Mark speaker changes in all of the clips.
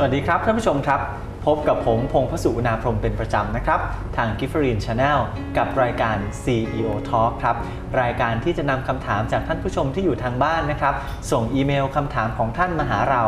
Speaker 1: สวัสดีครับท่านผู้ชมครับ พบกับผมพงพสุอุณาพรหมเป็นประจำนะครับ ทาง g i f f e r i n Channel กับรายการ CEO Talk ครับ รายการที่จะนำคำถามจากท่านผู้ชมที่อยู่ทางบ้านนะครับ ส่งอีเมลคำถามของท่านมาหาเรา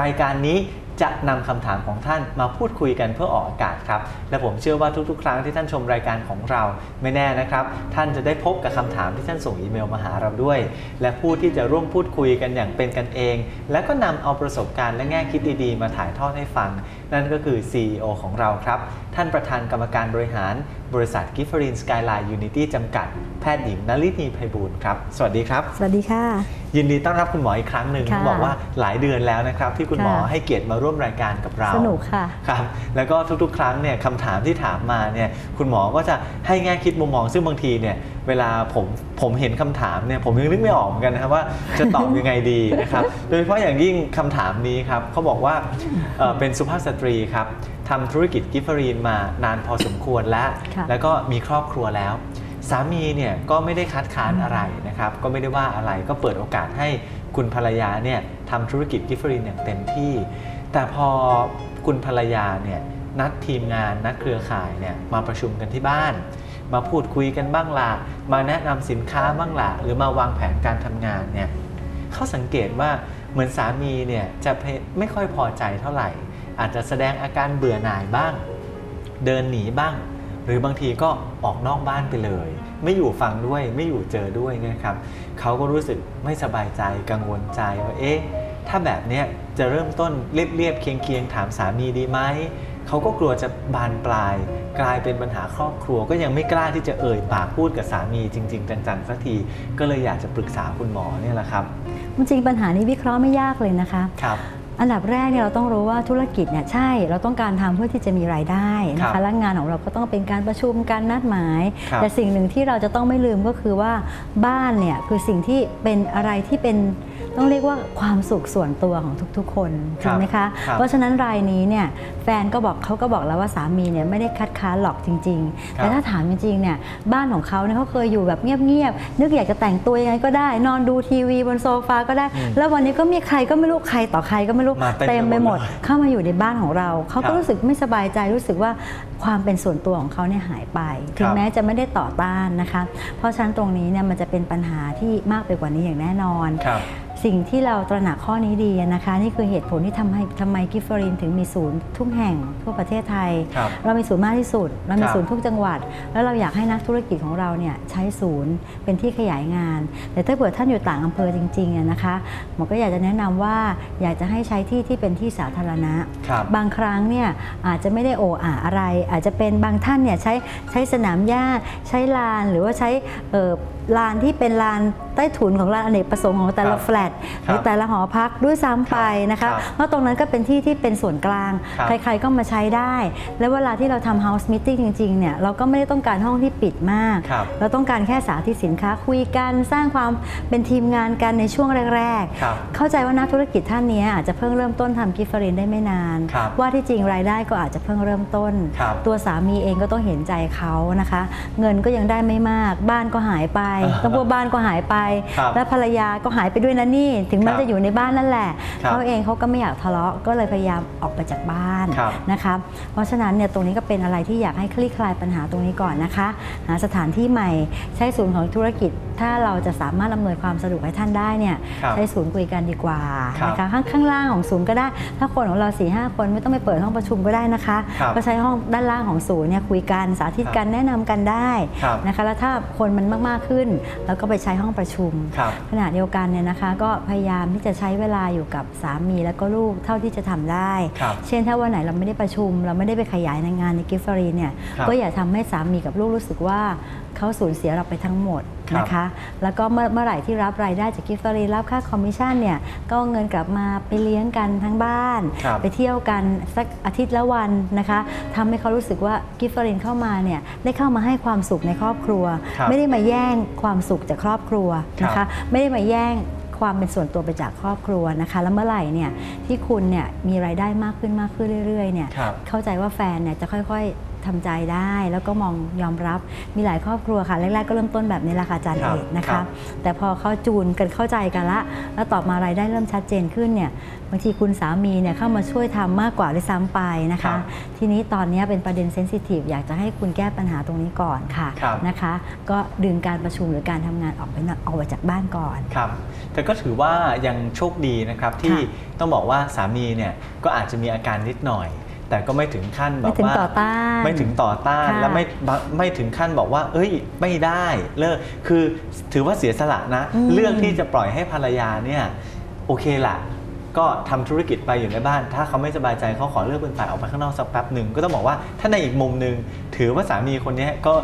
Speaker 1: รายการนี้ จะนำคำถามของท่านมาพูดคุยกันเพื่อออกอากาศครับ และผมเชื่อว่าทุกๆ ครั้งที่ท่านชมรายการของเราไม่แน่นะครับ ท่านจะได้พบกับคำถามที่ท่านส่งอีเมลมาหาเราด้วย และผู้ที่จะร่วมพูดคุยกันอย่างเป็นกันเอง และก็นำเอาประสบการณ์และแง่คิดดีๆ มาถ่ายทอดให้ฟัง นั่นก็คือ CEO ของเราครับ ท่านประธานกรรมการบริหารบริษัทกิฟฟรินสกายไลน์ยูนิตี้จำกัด แพทย์หญิงนลินีไพบูลย์ครับ สวัสดีครับ
Speaker 2: สวัสดีค่ะ
Speaker 1: ยินดีต้อนรับคุณหมออีกครั้งหนึ่ง
Speaker 2: ค่ะ
Speaker 1: บอกว่าหลายเดือนแล้วนะครับ ที่คุณหมอ
Speaker 2: ค่ะ
Speaker 1: ให้เกียรติมาร่วมรายการกับเรา
Speaker 2: สนุกค่ะ
Speaker 1: ครับ แล้วก็ทุกๆ ครั้งเนี่ยคำถามที่ถามมาเนี่ยคุณหมอก็จะให้แง่คิดมุมมองซึ่งบางทีเนี่ยเวลาผมผมเห็นคำถามเนี่ยผมยังนึกไม่ออกเหมือนกันนะครับว่าจะตอบยังไงดีนะครับ โดยเฉพาะอย่างยิ่งคำถามนี้ครับเขาบอกว่าเอ่อเป็นสุภาพสตรีครับทำธุรกิจกิฟเฟอรีนมานานพอสมควรแล้ว
Speaker 2: ค่ะ
Speaker 1: แล้วก็มีครอบครัวแล้วสามีเนี่ยก็ไม่ได้คัดค้านอะไรนะครับ ก็ไม่ได้ว่าอะไรก็เปิดโอกาสให้คุณภรรยาเนี่ยทำธุรกิจกิฟเฟอรีนอย่างเต็มที่ แต่พอคุณภรรยาเนี่ยนัดทีมงานนัดเครือข่ายเนี่ยมาประชุมกันที่บ้าน มาพูดคุยกันบ้างละมาแนะนำสินค้าบ้างละหรือมาวางแผนการทำงานเนี่ยเขาสังเกตว่าเหมือนสามีเนี่ยจะไม่ค่อยพอใจเท่าไหร่ อาจจะแสดงอาการเบื่อหน่ายบ้าง เดินหนีบ้าง หรือบางทีก็ออกนอกบ้านไปเลย ไม่อยู่ฟังด้วยไม่อยู่เจอด้วยนะครับเขาก็รู้สึกไม่สบายใจกังวลใจว่าเอ๊ะถ้าแบบเนี้ยจะเริ่มต้นเรียบๆเคียงๆถามสามีดีไหม เขาก็กลัวจะบานปลาย กลายเป็นปัญหาครอบครัว ก็ยังไม่กล้าที่จะเอ่ยปากพูดกับสามีจริง ๆ จังๆสักที ก็เลยอยากจะปรึกษาคุณหมอเนี่ยแหละครับ
Speaker 2: จริงๆปัญหานี้วิเคราะห์ไม่ยากเลยนะคะ
Speaker 1: ครับ
Speaker 2: อันดับแรกเนี่ยเราต้องรู้ว่าธุรกิจเนี่ยใช่ เราต้องการทำเพื่อที่จะมีรายได้นะ
Speaker 1: ครั
Speaker 2: คะ
Speaker 1: บ
Speaker 2: และงานของเราก็ต้องเป็นการประชุมการนัดหมาย
Speaker 1: ครับ
Speaker 2: แต่สิ่งหนึ่งที่เราจะต้องไม่ลืมก็คือว่าบ้านเนี่ยคือสิ่งที่เป็นอะไรที่เป็น ต้องเรียกว่าความสุขส่วนตัวของทุกๆ คน
Speaker 1: ครั
Speaker 2: ถู
Speaker 1: บ
Speaker 2: กไหมคะ
Speaker 1: ครับ
Speaker 2: เพราะฉะนั้นรายนี้เนี่ยแฟนก็บอกเขาก็บอกแล้วว่าสามีเนี่ยไม่ได้คัดค้านหรอกจริงๆ
Speaker 1: ครับ
Speaker 2: แต่ถ้าถามจริงๆเนี่ยบ้านของเขาเนี่ยเขาเคยอยู่แบบเงียบๆนึกอยากจะแต่งตัวยังไงก็ได้ นอนดูทีวีบนโซฟาก็ได้
Speaker 1: อืม
Speaker 2: แล้ววันนี้ก็มีใครก็ไม่รู้ใครต่อใครก็ไม่รู้
Speaker 1: มาเต็ม
Speaker 2: เต็มไปหมด
Speaker 1: ไปหมดเลย
Speaker 2: เข้ามาอยู่ในบ้านของเราเขา
Speaker 1: ครั
Speaker 2: ก็
Speaker 1: บ
Speaker 2: รู้สึกไม่สบายใจรู้สึกว่าความเป็นส่วนตัวของเขาเนี่ยหายไป ถึ
Speaker 1: ค
Speaker 2: ง
Speaker 1: รับ
Speaker 2: แม้จะไม่ได้ต่อต้านนะคะ เพราะฉะนั้นตรงนี้เนี่ยมันจะเป็นปัญหาที่มากไปกว่านี้อย่างแน่นอน
Speaker 1: ครับ
Speaker 2: สิ่งที่เราตระหนักข้อนี้ดีนะคะ นี่คือเหตุผลที่ทำให้ทำไมกิฟเฟอรินถึงมีศูนย์ทุกแห่งทั่วประเทศไทย
Speaker 1: ครับ
Speaker 2: เรามีศูนย์มากที่สุด เรามี
Speaker 1: ครับ
Speaker 2: ศูนย์ทุกจังหวัด แล้วเราอยากให้นักธุรกิจของเราเนี่ยใช้ศูนย์เป็นที่ขยายงาน แต่ถ้าเกิดท่านอยู่ต่างอำเภอจริงๆอะนะคะหมอก็อยากจะแนะนำว่าอยากจะให้ใช้ที่ที่เป็นที่สาธารณะ
Speaker 1: ครับ
Speaker 2: บางครั้งเนี่ยอาจจะไม่ได้โออาอะไร อาจจะเป็นบางท่านเนี่ยใช้ใช้สนามหญ้าใช้ลานหรือว่าใช้เอ่อ ลานที่เป็นลานใต้ถุนของลานอเนกประสงค์ของแต่
Speaker 1: ครั
Speaker 2: ละ
Speaker 1: บ
Speaker 2: แฟลตหรือแต่ละหอพักด้วยซ้ำไปนะคะ
Speaker 1: ครับ
Speaker 2: เพราะตรงนั้นก็เป็นที่ที่เป็นส่วนกลาง
Speaker 1: ครับ
Speaker 2: ใครๆก็มาใช้ได้ แล้วเวลาที่เราทำ house meeting จริงๆเนี่ยเราก็ไม่ได้ต้องการห้องที่ปิดมาก
Speaker 1: ครับ
Speaker 2: เราต้องการแค่สาธิตสินค้าคุยกันสร้างความเป็นทีมงานกันในช่วงแรก
Speaker 1: ครับ
Speaker 2: ๆเข้าใจว่านักธุรกิจท่านเนี้ยอาจจะเพิ่งเริ่มต้นทำกิฟเฟอรินได้ไม่นาน
Speaker 1: ครับ
Speaker 2: ว่าที่จริงรายได้ก็อาจจะเพิ่งเริ่มต้น
Speaker 1: ครับ
Speaker 2: ตัวสามีเองก็ต้องเห็นใจเขานะคะ เงินก็ยังได้ไม่มาก บ้านก็หายไป
Speaker 1: อ่า
Speaker 2: ต้องพูดบ้านก็หายไป
Speaker 1: ครับ
Speaker 2: และภรรยาก็หายไปด้วยนะนี่ ถึงมัน
Speaker 1: ครับ
Speaker 2: จะอยู่ในบ้านนั่นแหละ
Speaker 1: ครับ
Speaker 2: เขาเองเขาก็ไม่อยากทะเลาะก็เลยพยายามออกไปจากบ้าน
Speaker 1: ครับ
Speaker 2: นะคะเพราะฉะนั้นเนี่ยตรงนี้ก็เป็นอะไรที่อยากให้คลี่คลายปัญหาตรงนี้ก่อนนะคะหาสถานที่ใหม่ใช้ศูนย์ของธุรกิจ ถ้าเราจะสามารถอำนวยความสะดวกให้ท่านได้เนี่ย
Speaker 1: ครับ
Speaker 2: ใช้ศูนย์คุยกันดีกว่า
Speaker 1: ครับ
Speaker 2: นะคะข้างข้างล่างของศูนย์ก็ได้ ถ้าคนของเรา4ีหคนไม่ต้องไปเปิดห้องประชุมก็ได้นะคะ
Speaker 1: ครับ
Speaker 2: ก็ใช้ห้องด้านล่างของศูนย์เนี่ยคุยกันสาธิตกันแนะนำกันได้
Speaker 1: ครับ
Speaker 2: นะคะแล้วถ้าคนมันมากๆขึ้น แล้วก็ไปใช้ห้องประชุม
Speaker 1: ครับ
Speaker 2: ขณะเดียวกันเนี่ยนะคะ ก็พยายามที่จะใช้เวลาอยู่กับสามีแล้วก็ลูกเท่าที่จะทำได้
Speaker 1: ครับ
Speaker 2: เช่นถ้าวันไหนเราไม่ได้ประชุม เราไม่ได้ไปขยายในงานในกิฟฟรีเนี่ย
Speaker 1: ครับ
Speaker 2: ก็อย่าทำให้สามีกับลูกรู้สึกว่าเขาสูญเสียเราไปทั้งหมด
Speaker 1: ครับ
Speaker 2: นะคะแล้วก็เมื่อเมื่อไหร่ที่รับรายได้จากกิฟฟรีรับค่าคอมมิชชั่นเนี่ยก็เอาเงินกลับมาไปเลี้ยงกันทั้งบ้าน
Speaker 1: ครับ
Speaker 2: ไปเที่ยวกันสักอาทิตย์ละวันนะคะทำให้เขารู้สึกว่ากิฟฟรินเข้ามาเนี่ยได้เข้ามาให้ความสุขในครอบครัว
Speaker 1: ครับ
Speaker 2: ไม่ได้มาแย่งความสุขจากครอบครัวนะ
Speaker 1: ครั
Speaker 2: คะ
Speaker 1: บ
Speaker 2: ไม่ได้มาแย่งความเป็นส่วนตัวไปจากครอบครัวนะคะ แล้วเมื่อไหร่เนี่ยที่คุณเนี่ยมีรายได้มากขึ้นมากขึ้นเรื่อยๆเนี่ย
Speaker 1: ครับ
Speaker 2: เข้าใจว่าแฟนเนี่ยจะค่อย ทำใจได้แล้วก็มองยอมรับมีหลายครอบครัวค่ะแรกๆก็เริ่มต้นแบบนี้แหละค่ะอาจารย์
Speaker 1: ครั
Speaker 2: เอบกนะ
Speaker 1: ครั
Speaker 2: คะ
Speaker 1: บ
Speaker 2: แต่พอเขาจูนกันเข้าใจกันละ แล้วต่อมารายได้เริ่มชัดเจนขึ้นเนี่ยบางทีคุณสามีเนี่ยเข้ามาช่วยทำมากกว่าด้วยซ้ำไปนะ
Speaker 1: ครั
Speaker 2: คะ
Speaker 1: บ
Speaker 2: ทีนี้ตอนนี้เป็นประเด็นเซนซิทีฟอยากจะให้คุณแก้ปัญหาตรงนี้ก่อนค่ะ
Speaker 1: ครับ
Speaker 2: นะคะ ก็ดึงการประชุมหรือการทำงานออกไปนอกออกไปจากบ้านก่อน
Speaker 1: ครับแต่ก็ถือว่ายังโชคดีนะครับที่
Speaker 2: ค่ะ
Speaker 1: ต้องบอกว่าสามีเนี่ยก็อาจจะมีอาการนิดหน่อย แต่ก็ไม่ถึงขั้นแบ
Speaker 2: ไม่
Speaker 1: บ
Speaker 2: ถึง
Speaker 1: ว่า
Speaker 2: ต่อต้าน
Speaker 1: ไม่ถึงต่อต้าน
Speaker 2: ค่ะ
Speaker 1: และไม่บะไม่ถึงขั้นบอกว่า เอ้ย ไม่ได้เลิกคือถือว่าเสียสละนะ
Speaker 2: อืม
Speaker 1: เลือกที่จะปล่อยให้ภรรยาเนี่ยโอเคละก็ทำธุรกิจไปอยู่ในบ้าน ถ้าเขาไม่สบายใจเขาขอเลิกเป็นฝ่ายออกไปข้างนอกสักแป๊บหนึ่งก็ต้องบอกว่าถ้าในอีกมุมหนึ่งถือว่าสามีคนเนี้ยก็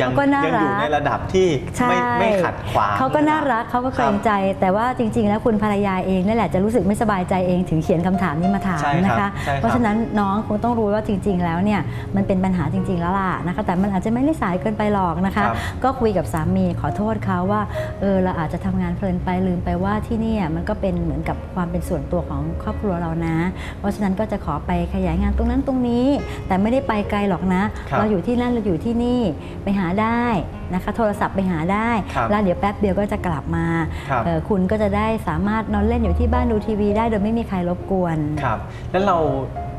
Speaker 1: ยัง
Speaker 2: เขาก็น่า
Speaker 1: ยังอยู่
Speaker 2: รัก
Speaker 1: ในระดับที่
Speaker 2: ใช่
Speaker 1: ไม่ไม่ขัดขวาง
Speaker 2: เขาก็น่ารักเขาก็เกรงใจ แต่ว่าจริง ๆ แล้วคุณภรรยาเองนั่นแหละจะรู้สึกไม่สบายใจเองถึงเขียนคำถามนี้มาถาม
Speaker 1: ใช่ครับ
Speaker 2: นะคะ
Speaker 1: ใช่ครับ
Speaker 2: เพราะฉะนั้นน้องคงต้องรู้ว่าจริง ๆ แล้วเนี่ยมันเป็นปัญหาจริง ๆ แล้วล่ะนะคะ แต่มันอาจจะไม่ได้สายเกินไปหรอกนะคะ
Speaker 1: ครับ
Speaker 2: ก็คุยกับสามีขอโทษเขาว่าเออเราอาจจะทำงานเพลินไปลืมไปว่าที่เนี่ยมันก็เป็นเหมือนกับความเป็นส่วนตัวของครอบครัวเรานะ เพราะฉะนั้นก็จะขอไปขยายงานตรงนั้นตรงนี้ แต่ไม่ได้ไปไกลหรอกนะ
Speaker 1: ครับ
Speaker 2: เราอยู่ที่นั่นเราอยู่ที่นี่ไปหาได้นะคะโทรศัพท์ไปหาได้
Speaker 1: ครับ
Speaker 2: แล้วเดี๋ยวแป๊บเดียวก็จะกลับมา
Speaker 1: ครับ
Speaker 2: เอ่อคุณก็จะได้สามารถนอนเล่นอยู่ที่บ้านดูทีวีได้โดยไม่มีใครรบกวน
Speaker 1: ครับ แล้วเรา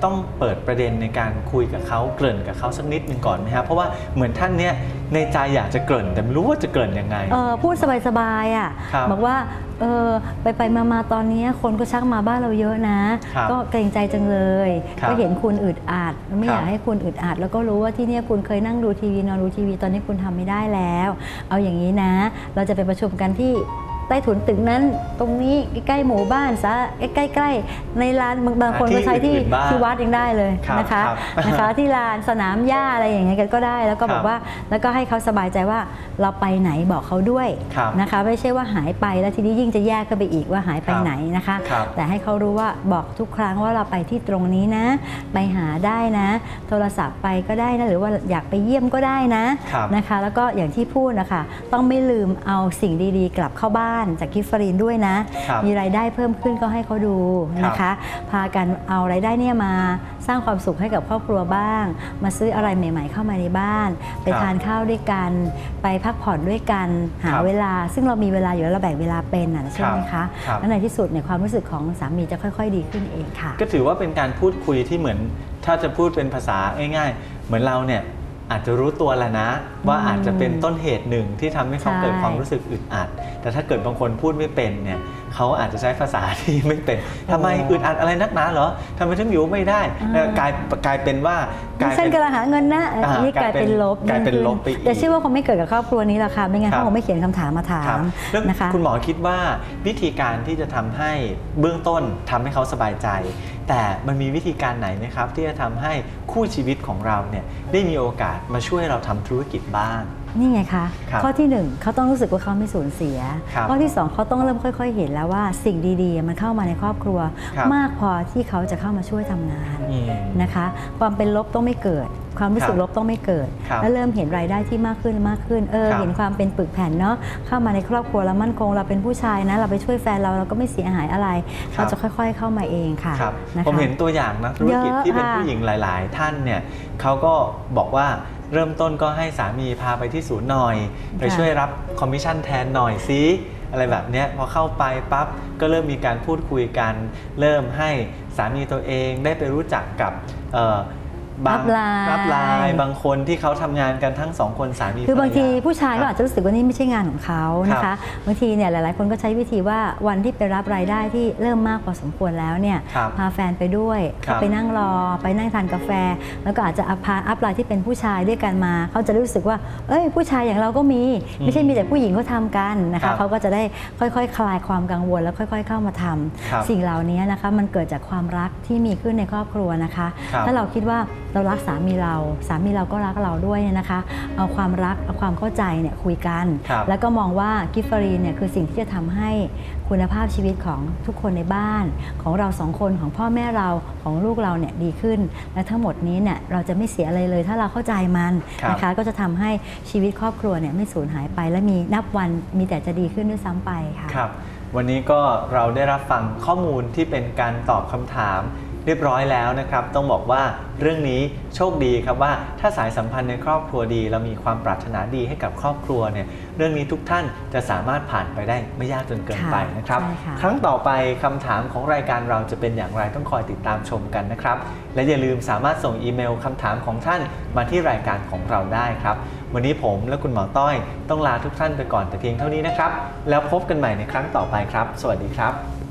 Speaker 1: ต้องเปิดประเด็นในการคุยกับเขาเกริ่นกับเขาสักนิดหนึ่งก่อนไหมครับเพราะว่าเหมือนท่านเนี้ยในใจอยากจะเกริ่นแต่ไม่รู้ว่าจะเกริ่นยังไง
Speaker 2: เออพูดสบายๆอะ
Speaker 1: ครับ
Speaker 2: บอกว่าเออไปไปมามาตอนนี้คนก็ชักมาบ้านเราเยอะนะ
Speaker 1: ครับ
Speaker 2: ก็เกรงใจจังเลย
Speaker 1: ครับ
Speaker 2: ก็เห็นคุณอึดอัดไม่
Speaker 1: ครับ
Speaker 2: อยากให้คุณอึดอัด แล้วก็รู้ว่าที่เนี่ยคุณเคยนั่งดูทีวีนอนดูทีวีตอนนี้คุณทำไม่ได้แล้ว เอาอย่างนี้นะ เราจะไปประชุมกันที่ใต้ถุนตึกนั้น ตรงนี้ใกล้ๆหมู่บ้านซะใกล้ๆในลานบางบางคนก็ใช้ที่
Speaker 1: ที่อื่นๆบ้าง
Speaker 2: ที่วัดยังได้เลย
Speaker 1: ครับ
Speaker 2: นะคะ
Speaker 1: ครับ
Speaker 2: นะคะที่ลานสนามหญ้าอะไรอย่างเงี้ยก็ได้แล้วก็บอ
Speaker 1: ครั
Speaker 2: ก
Speaker 1: บ
Speaker 2: ว่าแล้วก็ให้เขาสบายใจว่าเราไปไหนบอกเขาด้วย
Speaker 1: ครับ
Speaker 2: นะคะ ไม่ใช่ว่าหายไปแล้วทีนี้ยิ่งจะแยกกันไปอีกว่าหายไป
Speaker 1: ครับ
Speaker 2: ไหนนะคะ
Speaker 1: ครับ
Speaker 2: แต่ให้เขารู้ว่าบอกทุกครั้งว่าเราไปที่ตรงนี้นะ ไปหาได้นะ โทรศัพท์ไปก็ได้นะหรือว่าอยากไปเยี่ยมก็ได้นะครับนะคะ แล้วก็อย่างที่พูดนะคะ ต้องไม่ลืมเอาสิ่งดีๆ กลับเข้าบ้านจากกิฟฟรีนด้วยนะ
Speaker 1: ครับ
Speaker 2: มีรายได้เพิ่มขึ้นก็ให้เขาดูนะคะ พากันเอารายได้เนี่ยมาสร้างความสุขให้กับครอบครัวบ้าง มาซื้ออะไรใหม่ ๆ เข้ามาในบ้าน ไป
Speaker 1: ครับ
Speaker 2: ทานข้าวด้วยกัน ไปพักผ่อนด้วยกันหา
Speaker 1: ครับ
Speaker 2: เวลา ซึ่งเรามีเวลาอยู่แล้วเราแบ่งเวลาเป็นน่ะใช่ไหม
Speaker 1: ครั
Speaker 2: คะ
Speaker 1: บครับ
Speaker 2: แล้วในที่สุดเนี่ยความรู้สึกของสามีจะค่อย ๆ ดีขึ้นเองค่ะ
Speaker 1: ก็ถือว่าเป็นการพูดคุยที่เหมือน ถ้าจะพูดเป็นภาษาง่ายๆ เหมือนเราเนี่ย อาจจะรู้ตัวแล้วนะ ว่าอาจจะเป็นต้นเหตุหนึ่งที่ทำให้เขา
Speaker 2: ใช่
Speaker 1: เกิดความรู้สึกอึดอัด แต่ถ้าเกิดบางคนพูดไม่เป็นเนี่ย เขาอาจจะใช้ภาษาที่ไม่เป็นทำไมอึดอัดอะไรนักหนาเหรอทำไมถึงอยู่ไม่ได้
Speaker 2: อ่า
Speaker 1: แล้วกลายกลายเป็นว่ากลาย
Speaker 2: เส้น
Speaker 1: เป็น
Speaker 2: กำลังหาเงินนะ
Speaker 1: อ่า
Speaker 2: อันนี้กลายเป็นลบ
Speaker 1: กลายเป็น
Speaker 2: ยิ่งขึ้
Speaker 1: ลบไปอีก
Speaker 2: แต่เชื่อว่าคงไม่เกิดกับครอบครัวนี้หรอกค่ะไม่งั้น
Speaker 1: ครับ
Speaker 2: เขาคงไม่เขียนคำถามมาถา
Speaker 1: ครับ
Speaker 2: ม
Speaker 1: แล้ว
Speaker 2: นะคะ
Speaker 1: คุณหมอคิดว่าวิธีการที่จะทำให้เบื้องต้นทำให้เขาสบายใจ แต่มันมีวิธีการไหนไหมครับ ที่จะทำให้คู่ชีวิตของเราเนี่ยได้มีโอกาสมาช่วยเราทำธุรกิจบ้าง
Speaker 2: นี่ไงคะ
Speaker 1: ครับ
Speaker 2: ข้อที่หนึ่งเขาต้องรู้สึกว่าเขาไม่สูญเสีย
Speaker 1: ครับ
Speaker 2: ข้อที่สองเขาต้องเริ่มค่อย ๆ เห็นแล้วว่าสิ่งดีๆ มันเข้ามาในครอบครัว
Speaker 1: ครับ
Speaker 2: มากพอที่เขาจะเข้ามาช่วยทำงาน
Speaker 1: อืม
Speaker 2: นะคะ ความเป็นลบต้องไม่เกิด ความรู้สึก
Speaker 1: ครับ
Speaker 2: ลบต้องไม่เกิด
Speaker 1: ครับ
Speaker 2: แล้วเริ่มเห็นรายได้ที่มากขึ้นมากขึ้นเออ
Speaker 1: ครับ
Speaker 2: เห็นความเป็นปึกแผ่นเนาะเข้ามาในครอบครัวแล้วมั่นคงเราเป็นผู้ชายนะ เราไปช่วยแฟนเราเราก็ไม่เสียหายอะไร
Speaker 1: ครับ
Speaker 2: เขาจะค่อย ๆ เข้ามาเองค่ะ
Speaker 1: ครับ
Speaker 2: นะคะ
Speaker 1: ผมเห็นตัวอย่างนักธุรกิจ
Speaker 2: เยอะ
Speaker 1: ที่เป็น
Speaker 2: ค่ะ
Speaker 1: ผู้หญิงหลาย ๆ ท่านเนี่ยเขาก็บอกว่า เริ่มต้นก็ให้สามีพาไปที่ศูนย์หน่อย ไปช่วยรับคอมมิชชั่นแทนหน่อยซิอะไรแบบเนี้ยพอเข้าไปปั๊บก็เริ่มมีการพูดคุยกัน เริ่มให้สามีตัวเองได้ไปรู้จักกับเอ่อ บาง
Speaker 2: รับไลน์
Speaker 1: รับไลน์บางคนที่เขาทำงานกันทั้งสองคนสามี
Speaker 2: คือบางที
Speaker 1: ภรรย
Speaker 2: ผู้ชาย
Speaker 1: ค
Speaker 2: ก็
Speaker 1: รับ
Speaker 2: อาจจะรู้สึกว่านี่ไม่ใช่งานของเขานะ
Speaker 1: ครั
Speaker 2: คะ
Speaker 1: บ
Speaker 2: บางทีเนี่ยหลายๆ คนก็ใช้วิธีว่าวันที่ไปรับรายได้ที่เริ่มมากพอสมควรแล้วเนี่ย
Speaker 1: ครับ
Speaker 2: พาแฟนไปด้วย
Speaker 1: ครับ
Speaker 2: เขาไปนั่งรอไปนั่งทานกาแฟ แล้วก็อาจจะพาอัพไลน์ที่เป็นผู้ชายด้วยกันมา เขาจะรู้สึกว่า เอ้ยผู้ชายอย่างเราก็มี ไม่ใช่มีแต่ผู้หญิงเขาทำกันนะ
Speaker 1: ครั
Speaker 2: คะ
Speaker 1: บ
Speaker 2: เขาก็จะได้ค่อยๆ คลายความกังวลแล้วค่อย ๆ เข้ามาทำ
Speaker 1: ครับ
Speaker 2: สิ่งเหล่านี้นะคะมันเกิดจากความรักที่มีขึ้นในครอบครัวนะคะ
Speaker 1: ครับ
Speaker 2: ถ้าเราคิดว่าเรารักสามีเรา สามีเราก็รักเราด้วยเนี่ยนะคะ เอาความรักเอาความเข้าใจเนี่ยคุยกัน
Speaker 1: ครับ
Speaker 2: แล้วก็มองว่ากิฟฟรีนเนี่ยคือสิ่งที่จะทำให้คุณภาพชีวิตของทุกคนในบ้าน ของเราสองคนของพ่อแม่เราของลูกเราเนี่ยดีขึ้น และทั้งหมดนี้เนี่ยเราจะไม่เสียอะไรเลย ถ้าเราเข้าใจมัน
Speaker 1: ครับ
Speaker 2: นะคะก็จะทำให้ชีวิตครอบครัวเนี่ยไม่สูญหายไป และมีนับวันมีแต่จะดีขึ้นด้วยซ้ำไปค่ะ
Speaker 1: ครับวันนี้ก็เราได้รับฟังข้อมูลที่เป็นการตอบคำถาม เรียบร้อยแล้วนะครับ ต้องบอกว่าเรื่องนี้โชคดีครับว่าถ้าสายสัมพันธ์ในครอบครัวดี เรามีความปรารถนาดีให้กับครอบครัวเนี่ยเรื่องนี้ทุกท่านจะสามารถผ่านไปได้ไม่ยากจนเกินไปนะครับ
Speaker 2: ใช่ค่ะ
Speaker 1: ครั้งต่อไปคำถามของรายการเราจะเป็นอย่างไรต้องคอยติดตามชมกันนะครับ และอย่าลืมสามารถส่งอีเมลคำถามของท่านมาที่รายการของเราได้ครับ วันนี้ผมและคุณหมอต้อยต้องลาทุกท่านไปก่อนแต่เพียงเท่านี้นะครับ แล้วพบกันใหม่ในครั้งต่อไปครับ สวัสดีครับ